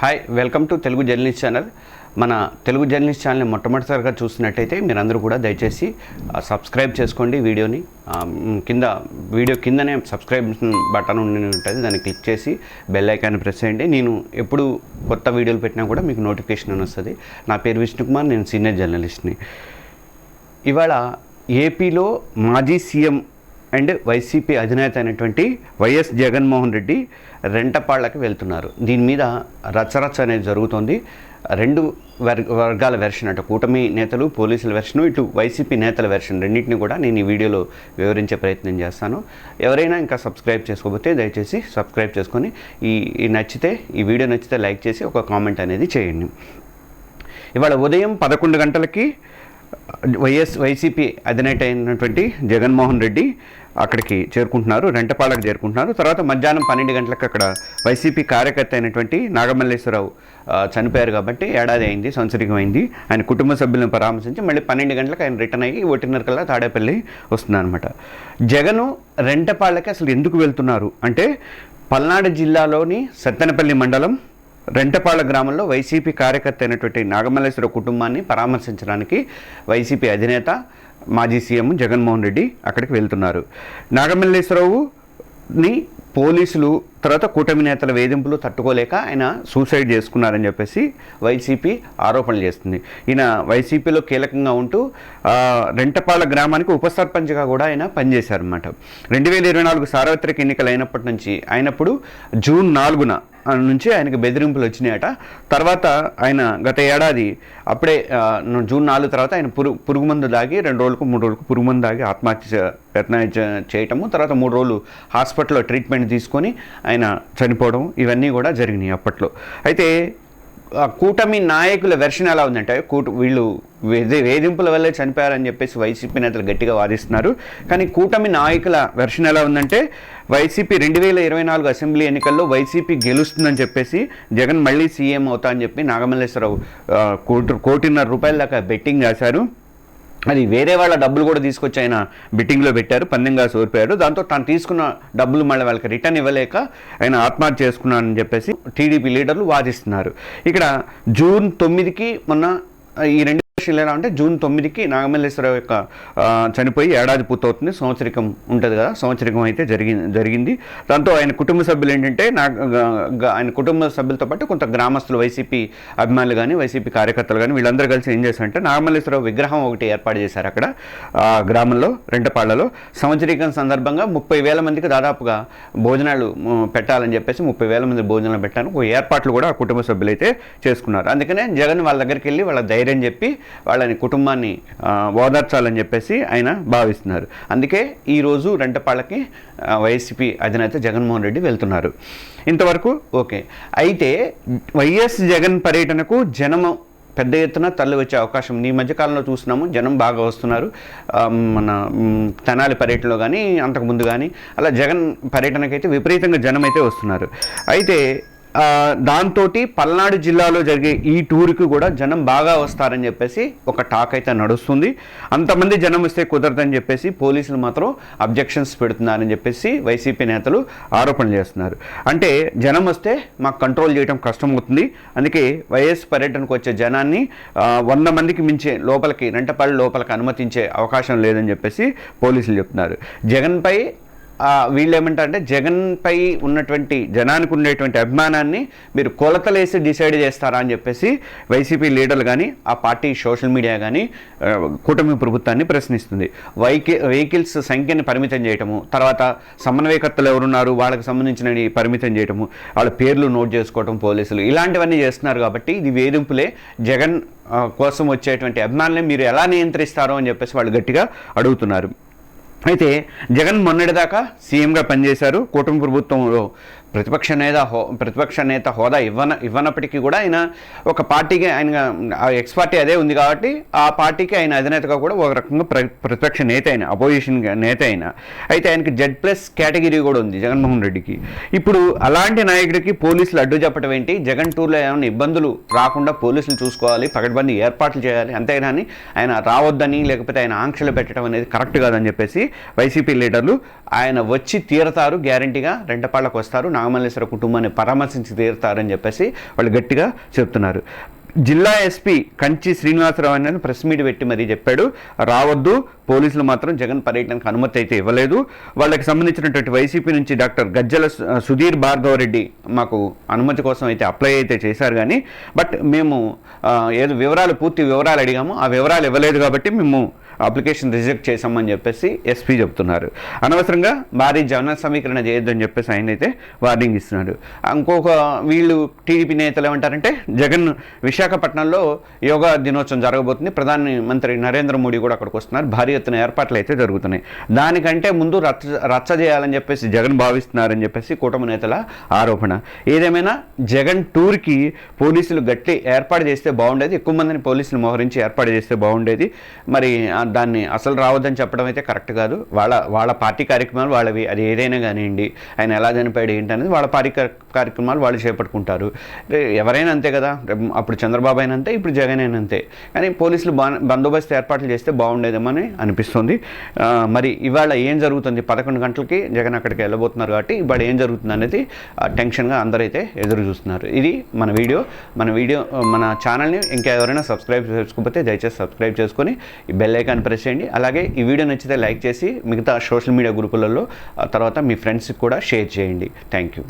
Hi welcome to Telugu journalist channel మన Telugu journalist ఛానల్ని మొట్టమొదటిసారిగా చూసినట్టయితే మీరందరూ కూడా దయచేసి సబ్స్క్రైబ్ చేసుకోండి వీడియోని. కింద వీడియో కిందనే సబ్స్క్రైబ్ బటన్ ఉండి ఉంటుంది దాన్ని క్లిక్ చేసి బెల్ ఐకాన్ ప్రెస్ చేయండి. నేను ఎప్పుడు కొత్త వీడియోలు పెట్టినా కూడా మీకు నోటిఫికేషన్ వస్తుంది. నా పేరు విష్ణుకుమార్ నేను సీనియర్ జర్నలిస్ట్ని ఇవాళ ఏపీలో మాజీ సీఎం అండ్ వైసీపీ అధినేత అయినటువంటి వైఎస్ జగన్మోహన్ రెడ్డి రెంటపాళ్ళకి వెళ్తున్నారు. దీని మీద రచరచ అనేది జరుగుతోంది. రెండు వర్ వర్గాల వెర్షన్ అటు కూటమి నేతలు పోలీసుల వెర్షను ఇటు వైసీపీ నేతల వెర్షన్ రెండింటిని కూడా నేను ఈ వీడియోలో వివరించే ప్రయత్నం చేస్తాను. ఎవరైనా ఇంకా సబ్స్క్రైబ్ చేసుకోకపోతే దయచేసి సబ్స్క్రైబ్ చేసుకొని ఈ ఈ నచ్చితే ఈ వీడియో నచ్చితే లైక్ చేసి ఒక కామెంట్ అనేది చేయండి. ఇవాళ ఉదయం పదకొండు గంటలకి వైఎస్ వైసీపీ అధినేత అయినటువంటి జగన్మోహన్ రెడ్డి అక్కడికి చేరుకుంటున్నారు రెంటపాళ్ళకి చేరుకుంటున్నారు. తర్వాత మధ్యాహ్నం పన్నెండు గంటలకు అక్కడ వైసీపీ కార్యకర్త అయినటువంటి నాగమల్లేశ్వరరావు చనిపోయారు కాబట్టి ఏడాది అయింది సంవత్సరం అయింది. ఆయన కుటుంబ సభ్యులను పరామర్శించి మళ్ళీ పన్నెండు గంటలకు ఆయన రిటర్న్ అయ్యి ఒకటిన్నర కల్లా తాడేపల్లి వస్తుందన్నమాట జగను రెంటపాళ్ళకి అసలు ఎందుకు వెళ్తున్నారు అంటే పల్నాడు జిల్లాలోని సత్తెనపల్లి మండలం రెంటపాళ్ళ గ్రామంలో వైసీపీ కార్యకర్త అయినటువంటి నాగమల్లేశ్వర కుటుంబాన్ని పరామర్శించడానికి వైసీపీ అధినేత మాజీ సీఎం జగన్మోహన్ రెడ్డి అక్కడికి వెళ్తున్నారు. నాగమల్లేశ్వరరావుని పోలీసులు తర్వాత కూటమి నేతల వేధింపులు తట్టుకోలేక ఆయన సూసైడ్ చేసుకున్నారని చెప్పేసి వైసీపీ ఆరోపణలు చేస్తుంది. ఈయన వైసీపీలో కీలకంగా ఉంటూ రెంటపాల గ్రామానికి ఉప సర్పంచ్గా కూడా ఆయన పనిచేశారన్నమాట. రెండు వేల ఇరవై నాలుగు సార్వత్రిక ఎన్నికలు అయినప్పటి నుంచి అయినప్పుడు జూన్ నాలుగున నుంచి ఆయనకు బెదిరింపులు వచ్చినాయట. తర్వాత ఆయన గత ఏడాది అప్పుడే జూన్ నాలుగు తర్వాత ఆయన పురుగు పురుగు మందు దాగి రెండు రోజులకు మూడు రోజులకు పురుగు మందు దాగి ఆత్మహత్య చే- యత్నం చేయటము తర్వాత మూడు రోజులు హాస్పిటల్లో ట్రీట్మెంట్ తీసుకొని ఆయన చనిపోవడం ఇవన్నీ కూడా జరిగినాయి అప్పట్లో. అయితే కూటమి నాయకుల వెర్షన్ ఎలా ఉందంటే కూట వీళ్ళు వేధింపుల వల్లే చనిపోయారని చెప్పేసి వైసీపీ నేతలు గట్టిగా వాదిస్తున్నారు. కానీ కూటమి నాయకుల వెర్షన్ ఎలా ఉందంటే వైసీపీ రెండు వేల ఇరవై నాలుగు అసెంబ్లీ ఎన్నికల్లో వైసీపీ గెలుస్తుందని చెప్పేసి జగన్ మళ్ళీ సీఎం అవుతా అని చెప్పి నాగమల్లేశ్వరరావు కోటి కోటిన్నర రూపాయల దాకా బెట్టింగ్ చేశారు అది వేరే వాళ్ళ డబ్బులు కూడా తీసుకొచ్చి ఆయన బిట్టింగ్లో పెట్టారు పందెంగా సోరిపోయారు దాంతో తాను తీసుకున్న డబ్బులు మళ్ళీ వాళ్ళకి రిటర్న్ ఇవ్వలేక ఆయన ఆత్మహత్య చేసుకున్నానని చెప్పేసి టీడీపీ లీడర్లు వాదిస్తున్నారు. ఇక్కడ జూన్ తొమ్మిదికి మొన్న ఈ రెండు విషయాలు ఎలా అంటే జూన్ తొమ్మిదికి నాగమల్లేశ్వరరావు యొక్క చనిపోయి ఏడాది పూర్తవుతుంది. సంవత్సరికం ఉంటుంది కదా సంవత్సరికం అయితే జరిగింది జరిగింది. దాంతో ఆయన కుటుంబ సభ్యులు ఏంటంటే నా ఆయన కుటుంబ సభ్యులతో పాటు కొంత గ్రామస్తులు వైసీపీ అభిమానులు కానీ వైసీపీ కార్యకర్తలు కానీ వీళ్ళందరూ కలిసి ఏం చేశారంటే నాగమల్లేశ్వరరావు విగ్రహం ఒకటి ఏర్పాటు చేశారు అక్కడ గ్రామంలో రెంటపాళ్ళలో సంవత్సరికం సందర్భంగా ముప్పై వేల మందికి దాదాపుగా భోజనాలు పెట్టాలని చెప్పేసి ముప్పై వేల మంది భోజనాలు పెట్టడానికి ఏర్పాట్లు కూడా ఆ కుటుంబ సభ్యులు అయితే చేసుకున్నారు. అందుకనే జగన్ వాళ్ళ దగ్గరికి వెళ్ళి వాళ్ళ ధైర్యం చెప్పి వాళ్ళని కుటుంబాన్ని ఓదార్చాలని చెప్పేసి ఆయన భావిస్తున్నారు. అందుకే ఈరోజు రెంటపాళ్ళకి వైసీపీ అధినేత జగన్మోహన్ రెడ్డి వెళ్తున్నారు. ఇంతవరకు ఓకే. అయితే వైఎస్ జగన్ పర్యటనకు జనము పెద్ద ఎత్తున తల్లి వచ్చే అవకాశం ఉంది. ఈ మధ్యకాలంలో చూస్తున్నాము జనం బాగా వస్తున్నారు. మన తెనాలి పర్యటనలో కానీ అంతకుముందు కానీ అలా జగన్ పర్యటనకైతే విపరీతంగా జనం అయితే వస్తున్నారు. అయితే దాంతో పల్నాడు జిల్లాలో జరిగే ఈ టూర్కి కూడా జనం బాగా వస్తారని చెప్పేసి ఒక టాక్ అయితే నడుస్తుంది. అంతమంది జనం వస్తే కుదరదని చెప్పేసి పోలీసులు మాత్రం అబ్జెక్షన్స్ పెడుతున్నారని చెప్పేసి వైసీపీ నేతలు ఆరోపణలు చేస్తున్నారు. అంటే జనం వస్తే మాకు కంట్రోల్ చేయడం కష్టమవుతుంది. అందుకే వైఎస్ పర్యటనకు వచ్చే జనాన్ని వంద మందికి మించే లోపలికి రెంటపల్లి లోపలికి అనుమతించే అవకాశం లేదని చెప్పేసి పోలీసులు చెప్తున్నారు. జగన్పై వీళ్ళు ఏమంటారంటే జగన్పై ఉన్నటువంటి జనానికి ఉండేటువంటి అభిమానాన్ని మీరు కొలతలేసి డిసైడ్ చేస్తారా అని చెప్పేసి వైసీపీ లీడర్లు కానీ ఆ పార్టీ సోషల్ మీడియా కానీ కూటమి ప్రభుత్వాన్ని ప్రశ్నిస్తుంది. వైకి వెహికల్స్ సంఖ్యని పరిమితం చేయటము తర్వాత సమన్వయకర్తలు ఎవరున్నారు వాళ్ళకి సంబంధించిన పరిమితం చేయటము వాళ్ళ పేర్లు నోట్ చేసుకోవటం పోలీసులు ఇలాంటివన్నీ చేస్తున్నారు కాబట్టి ఇది వేధింపులే. జగన్ కోసం వచ్చేటువంటి అభిమానులే మీరు ఎలా నియంత్రిస్తారో అని చెప్పేసి వాళ్ళు గట్టిగా అడుగుతున్నారు. అయితే జగన్ మొన్నటిదాకా సీఎంగా పనిచేశారు. కూటమి ప్రభుత్వంలో ప్రతిపక్ష నేత హో ప్రతిపక్ష నేత హోదా ఇవ్వన ఇవ్వనప్పటికీ కూడా ఆయన ఒక పార్టీకి ఆయన ఎక్స్ పార్టీ అదే ఉంది కాబట్టి ఆ పార్టీకి ఆయన అధినేతగా కూడా ఒక రకంగా ప్ర ప్రతిపక్ష నేత అయిన అపోజిషన్ నేత అయిన. అయితే ఆయనకి జెడ్ ప్లస్ కేటగిరీ కూడా ఉంది జగన్మోహన్ రెడ్డికి. ఇప్పుడు అలాంటి నాయకుడికి పోలీసులు అడ్డు చెప్పడం ఏంటి? జగన్ టూర్లో ఏమైనా ఇబ్బందులు రాకుండా పోలీసులు చూసుకోవాలి పకడ్బందీ ఏర్పాట్లు చేయాలి అంతేగాని ఆయన రావద్దని లేకపోతే ఆయన ఆంక్షలు పెట్టడం అనేది కరెక్ట్ కాదని చెప్పేసి వైసీపీ లీడర్లు ఆయన వచ్చి తీరతారు గ్యారంటీగా రెండపాళ్ళకు వస్తారు. నాగమల్లేశ్వర కుటుంబాన్ని పరామర్శించి తీరుతారని చెప్పేసి వాళ్ళు గట్టిగా చెప్తున్నారు. జిల్లా ఎస్పీ కంచి శ్రీనివాసరావు అని ప్రెస్ మీట్ పెట్టి మరీ చెప్పాడు. రావద్దు పోలీసులు మాత్రం జగన్ పర్యటనకు అనుమతి అయితే ఇవ్వలేదు. వాళ్ళకి సంబంధించినటువంటి వైసీపీ నుంచి డాక్టర్ గజ్జల సు- సుధీర్ భార్గవ రెడ్డి మాకు అనుమతి కోసం అయితే అప్లై అయితే చేశారు కానీ బట్ మేము ఏదో వివరాలు పూర్తి వివరాలు అడిగాము. ఆ వివరాలు ఇవ్వలేదు కాబట్టి మేము అప్లికేషన్ రిజెక్ట్ చేసామని చెప్పేసి ఎస్పీ చెప్తున్నారు. అనవసరంగా భారీ జన సమీకరణ చేయొద్దని చెప్పేసి ఆయన అయితే వార్నింగ్ ఇస్తున్నాడు. ఇంకొక వీళ్ళు టీడీపీ నేతలు ఏమంటారంటే జగన్ విషయం విశాఖపట్నంలో యోగా దినోత్సవం జరగబోతుంది. ప్రధాని మంత్రి నరేంద్ర మోడీ కూడా అక్కడికి వస్తున్నారు. భారీ ఎత్తున ఏర్పాట్లు అయితే జరుగుతున్నాయి. దానికంటే ముందు రచ్చ రచ్చ చేయాలని చెప్పేసి జగన్ భావిస్తున్నారని చెప్పేసి కూటమి నేతల ఆరోపణ. ఏదేమైనా జగన్ టూర్కి పోలీసులు గట్టి ఏర్పాటు చేస్తే బాగుండేది. ఎక్కువ మందిని పోలీసులు మోహరించి ఏర్పాటు చేస్తే బాగుండేది. మరి దాన్ని అసలు రావద్దని చెప్పడం అయితే కరెక్ట్ కాదు. వాళ్ళ వాళ్ళ పార్టీ కార్యక్రమాలు వాళ్ళవి అది ఏదైనా కానివ్వండి ఆయన ఎలా చనిపోయాడు ఏంటనేది వాళ్ళ పార్టీ కార్యక్రమాలు వాళ్ళు చేపట్టుకుంటారు. ఎవరైనా అంతే కదా. అప్పుడు చంద్రబాబు అయినంతే అంతే ఇప్పుడు జగన్ అయినంతే. అంతే కానీ పోలీసులు బా బందోబస్తు ఏర్పాట్లు చేస్తే బాగుండేదేమని అనిపిస్తుంది. మరి ఇవాళ ఏం జరుగుతుంది? పదకొండు గంటలకి జగన్ అక్కడికి వెళ్ళబోతున్నారు కాబట్టి ఇవాళ ఏం జరుగుతుంది అనేది టెన్షన్గా అందరైతే ఎదురు చూస్తున్నారు. ఇది మన వీడియో. మన వీడియో మన ఛానల్ని ఇంకా ఎవరైనా సబ్స్క్రైబ్ చేసుకోకపోతే దయచేసి సబ్స్క్రైబ్ చేసుకొని ఈ బెల్ ఐకాన్ ప్రెస్ చేయండి. అలాగే ఈ వీడియో నచ్చితే లైక్ చేసి మిగతా సోషల్ మీడియా గ్రూపులలో తర్వాత మీ ఫ్రెండ్స్కి కూడా షేర్ చేయండి. Thank you.